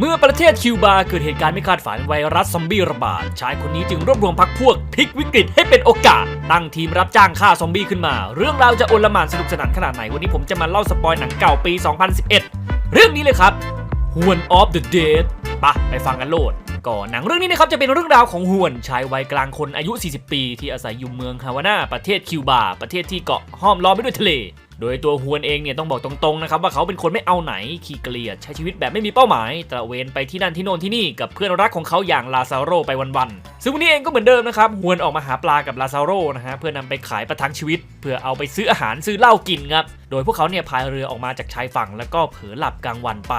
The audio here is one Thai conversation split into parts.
เมื่อประเทศคิวบาเกิดเหตุการณ์ไม่คาดฝันไวรัสซอมบี้ระบาด ชายคนนี้จึงรวบรวมพักพวกพลิกวิกฤตให้เป็นโอกาส ตั้งทีมรับจ้างฆ่าซอมบี้ขึ้นมา เรื่องราวจะโอลหม่านสนุกสนานขนาดไหน วันนี้ผมจะมาเล่าสปอยหนังเก่าปี 2011 เรื่องนี้เลยครับฮวน of the Dead ปะไปฟังกันโลดก่อนหนังเรื่องนี้นะครับจะเป็นเรื่องราวของฮวนชายวัยกลางคนอายุ 40 ปี ที่อาศัยอยู่เมืองฮาวาน่าประเทศคิวบา ประเทศที่เกาะห้อมล้อมไปด้วยทะเล โดยตัวฮวนเองเนี่ยต้องบอกตรงๆนะครับว่าเขาเป็นคนไม่เอาไหนขี้เกลียดใช้ชีวิตแบบไม่มีเป้าหมายตระเวนไปที่นั่นที่โน่นที่นี่กับเพื่อนรักของเขาอย่างลาซาโรไปวันๆซึ่งวันนี้เองก็เหมือนเดิมนะครับฮวนออกมาหาปลากับลาซาโรนะฮะเพื่อนำไปขายประทังชีวิต เพื่อเอาไปซื้ออาหารซื้อเหล้ากินครับโดยพวกเขาเนี่ยพายเรือออกมาจากชายฝั่ง แล้วก็เผลอหลับกลางวันไป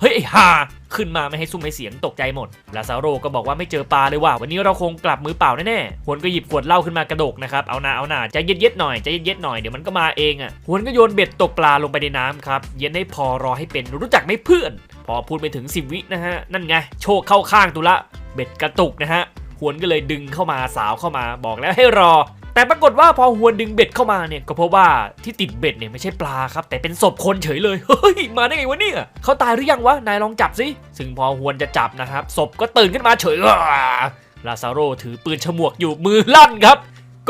เฮ้ยไอ้ห่าขึ้นมาไม่ให้ซุ่มให้เสียงตกใจหมด ลาซาโรก็บอกว่าไม่เจอปลาเลยว่ะวันนี้เราคงกลับมือเปล่าแน่ๆฮวนก็หยิบขวดเหล้าขึ้นมากระดกนะครับ เอาหนาเอาหนาใจเย็ดๆหน่อยใจเย็ดๆหน่อยเดี๋ยวมันก็มาเองอะฮวนก็โยนเบ็ดตกปลาลงไปในน้ำครับ เย็นให้พอรอให้เป็นรู้จักไม่เพื่อน พอพูดไปถึง10วินะฮะ นั่นไง โชคเข้าข้างตุละ เบ็ดกระตุกนะฮะฮวนก็เลยดึงเข้ามาสาวเข้ามาบอกแล้วให้รอ แต่ปรากฏว่าพอฮวนดึงเบ็ดเข้ามาเนี่ยก็พบว่าที่ติดเบ็ดเนี่ยไม่ใช่ปลาครับ แต่เป็นศพคนเฉยเลยเฮ้ยมาได้ไงวะเนี่ยเขาตายหรือยังวะนายลองจับสิซึ่งพอฮวนจะจับนะครับศพก็ตื่นขึ้นมาเฉยลาซาโรถือปืนฉมวกอยู่มือลั่นครับ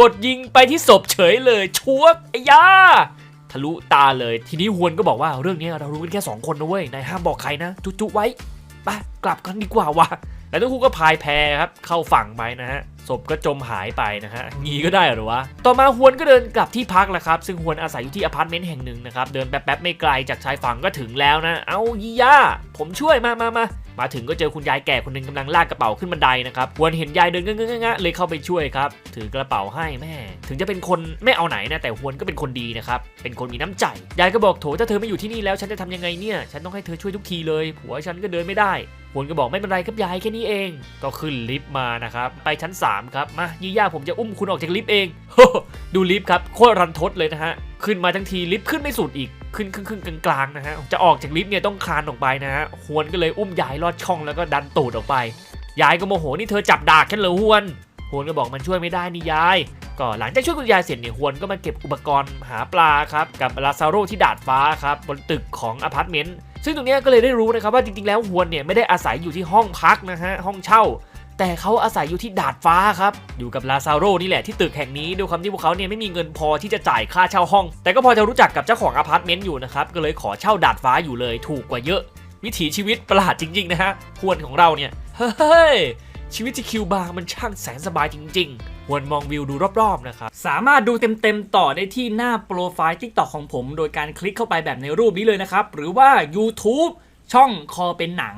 กดยิงไปที่ศพเฉยเลยชัวไอ้ยาทะลุตาเลย ทีนี้ฮวนก็บอกว่าเรื่องนี้เรารู้กันแค่สองคนนะเว้ยนายห้ามบอกใครนะ จุๆไว้ไปกลับกันดีกว่าวะ แล้วทั้งคู่ก็พายแพครับเข้าฝั่งไปนะฮะศพก็จมหายไปนะฮะงี้ก็ได้เหรอวะ ต่อมาฮวนก็เดินกลับที่พักแหละครับ ซึ่งฮวนอาศัยอยู่ที่อพาร์ตเมนต์แห่งหนึ่งนะครับ เดินแป๊บๆไม่ไกลจากชายฝั่งก็ถึงแล้วนะ เอายี่ย่า ผมช่วยมามามา มาถึงก็เจอคุณยายแก่คนหนึ่งกำลังลากกระเป๋าขึ้นบันไดนะครับฮวนเห็นยายเดินงงๆๆๆเลยเข้าไปช่วยครับ ถือกระเป๋าให้แม่ ถึงจะเป็นคนไม่เอาไหนนะแต่ฮวนก็เป็นคนดีนะครับ เป็นคนมีน้ำใจ ยายก็บอกโถถ้าเธอไม่อยู่ที่นี่แล้วฉันจะทำยังไงเนี่ย ฉันต้องให้เธอช่วยทุกทีเลย ผัวฉันก็เดินไม่ได้ฮวนก็บอกไม่เป็นไรครับยายแค่นี้เอง ก็ขึ้นลิฟต์มานะครับ ไปชั้น 3 ครับ มายี่ย่าผมจะอุ้มคุณออกจากลิฟต์เอง ดูลิฟต์ครับโคตรรันทดเลยนะฮะ ขึ้นมาทั้งทีลิฟต์ขึ้นไม่สุดอีก ขึ้นครึ่งกลางๆนะฮะจะออกจากลิฟต์เนี่ยต้องคลานออกไปนะฮะฮวนก็เลยอุ้มยายลอดช่องแล้วก็ดันตูดออกไป ยายก็โมโหนี่เธอจับดากฉันเหรอฮวนฮวนก็บอกมันช่วยไม่ได้นี่ยาย ก็หลังจากช่วยคุณยายเสร็จเนี่ยฮวนก็มาเก็บอุปกรณ์หาปลาครับกับลาซาโรที่ดาดฟ้าครับบนตึกของอพาร์ตเมนต์ซึ่งตรงนี้ก็เลยได้รู้นะครับว่าจริงๆแล้วฮวนเนี่ยไม่ได้อาศัยอยู่ที่ห้องพักนะฮะห้องเช่า แต่เขาอาศัยอยู่ที่ดาดฟ้าครับ อยู่กับลาซาโรนี่แหละที่ตึกแห่งนี้ด้วยความที่พวกเขาเนี่ยไม่มีเงินพอที่จะจ่ายค่าเช่าห้อง แต่ก็พอจะรู้จักกับเจ้าของอพาร์ตเมนต์อยู่นะครับ ก็เลยขอเช่าดาดฟ้าอยู่เลยถูกกว่าเยอะ วิถีชีวิตประหลาดจริง ๆ นะฮะฮวนของเราเนี่ยเฮ้ยชีวิตที่คิวบาร์มันช่างแสนสบายจริงๆฮวนมองวิวดูรอบ ๆ นะครับ สามารถดูเต็ม ๆ ต่อได้ที่หน้าโปรไฟล์ TikTok ของผม โดยการคลิกเข้าไปแบบในรูปนี้เลยนะครับ หรือว่า YouTube ช่องคอเป็นหนัง